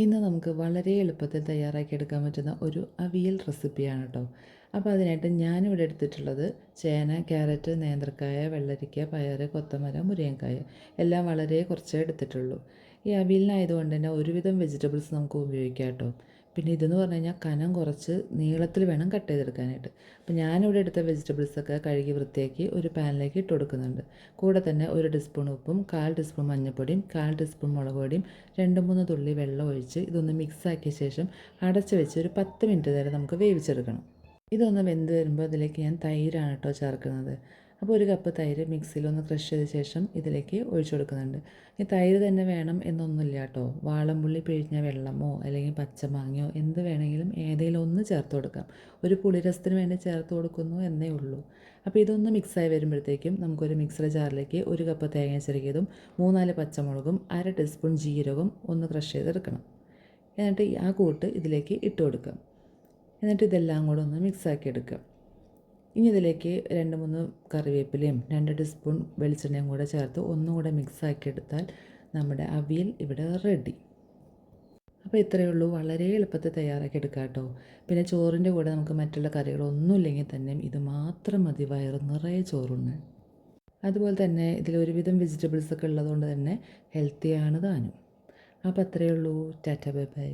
ഇന്ന് നമുക്ക് വളരെ എളുപ്പത്തിൽ തയ്യാറാക്കി എടുക്കാൻ പറ്റുന്ന ഒരു അവിയൽ റെസിപ്പിയാണ് കേട്ടോ അപ്പോൾ അതിനായിട്ട് ഞാനിവിടെ എടുത്തിട്ടുള്ളത് ചേന ക്യാരറ്റ് നേന്ത്രക്കായ വെള്ളരിക്ക പയർ കൊത്തമര മുരിങ്ങക്കായ. എല്ലാം വളരെ കുറച്ചേ എടുത്തിട്ടുള്ളൂ. ഈ അവിയലിനായതുകൊണ്ട് തന്നെ ഒരുവിധം വെജിറ്റബിൾസ് നമുക്ക് ഉപയോഗിക്കാം കേട്ടോ പിന്നെ ഇതെന്ന് പറഞ്ഞു കഴിഞ്ഞാൽ കനം കുറച്ച് നീളത്തിൽ വേണം കട്ട് ചെയ്തെടുക്കാനായിട്ട്. അപ്പോൾ ഞാനിവിടെ എടുത്ത വെജിറ്റബിൾസൊക്കെ കഴുകി വൃത്തിയാക്കി ഒരു പാനിലേക്ക് ഇട്ട് കൊടുക്കുന്നുണ്ട്. കൂടെ തന്നെ ഒരു ടീസ്പൂൺ ഉപ്പും കാൽ ടീസ്പൂൺ മഞ്ഞൾപ്പൊടിയും കാൽ ടീസ്പൂൺ മുളക് പൊടിയും രണ്ട് മൂന്ന് തുള്ളി വെള്ളം ഒഴിച്ച് ഇതൊന്ന് മിക്സ് ആക്കിയ ശേഷം അടച്ച് വെച്ച് ഒരു പത്ത് മിനിറ്റ് നേരം നമുക്ക് വേവിച്ചെടുക്കണം. ഇതൊന്ന് വെന്ത് വരുമ്പോൾ അതിലേക്ക് ഞാൻ തൈരാണ് കേട്ടോ ചേർക്കുന്നത്. അപ്പോൾ ഒരു കപ്പ് തൈര് മിക്സിയിലൊന്ന് ക്രഷ് ചെയ്ത ശേഷം ഇതിലേക്ക് ഒഴിച്ചു കൊടുക്കുന്നുണ്ട്. ഈ തൈര് തന്നെ വേണം എന്നൊന്നുമില്ല കേട്ടോ. വാളംപുള്ളി പിഴിഞ്ഞ വെള്ളമോ അല്ലെങ്കിൽ പച്ചമാങ്ങയോ എന്ത് വേണമെങ്കിലും ഏതെങ്കിലും ഒന്ന് ചേർത്ത് കൊടുക്കാം. ഒരു പുളിരസത്തിന് വേണ്ടി ചേർത്ത് കൊടുക്കുന്നു എന്നേ ഉള്ളൂ. അപ്പോൾ ഇതൊന്ന് മിക്സായി വരുമ്പോഴത്തേക്കും നമുക്കൊരു മിക്സർ ജാറിലേക്ക് ഒരു കപ്പ് തേങ്ങ ചെറുകിയതും മൂന്നാൽ പച്ചമുളകും അര ടീസ്പൂൺ ജീരകവും ഒന്ന് ക്രഷ് ചെയ്തെടുക്കണം. എന്നിട്ട് ആ കൂട്ട് ഇതിലേക്ക് ഇട്ട് കൊടുക്കാം. എന്നിട്ട് ഇതെല്ലാം കൂടെ ഒന്ന് മിക്സാക്കി എടുക്കുക ഇനി ഇതിലേക്ക് രണ്ട് മൂന്ന് കറിവേപ്പിലയും രണ്ട് ടീസ്പൂൺ വെളിച്ചെണ്ണയും കൂടെ ചേർത്ത് ഒന്നും കൂടെ മിക്സാക്കി എടുത്താൽ നമ്മുടെ അവിയൽ ഇവിടെ റെഡി അപ്പോൾ ഇത്രയേ ഉള്ളൂ. വളരെ എളുപ്പത്തിൽ തയ്യാറാക്കി എടുക്കാം കേട്ടോ. പിന്നെ ചോറിന്റെ കൂടെ നമുക്ക് മറ്റുള്ള കറികളൊന്നും ഇല്ലെങ്കിൽ തന്നെയും ഇത് മാത്രം മതി. വയറ് നിറയെ ചോറുണ്ട് അതുപോലെ തന്നെ ഇതിൽ ഒരുവിധം വെജിറ്റബിൾസ് ഒക്കെ ഉള്ളതുകൊണ്ട് തന്നെ ഹെൽത്തിയാണ് താനും. അപ്പോൾ അത്രയേ ഉള്ളൂ. Tata bye bye.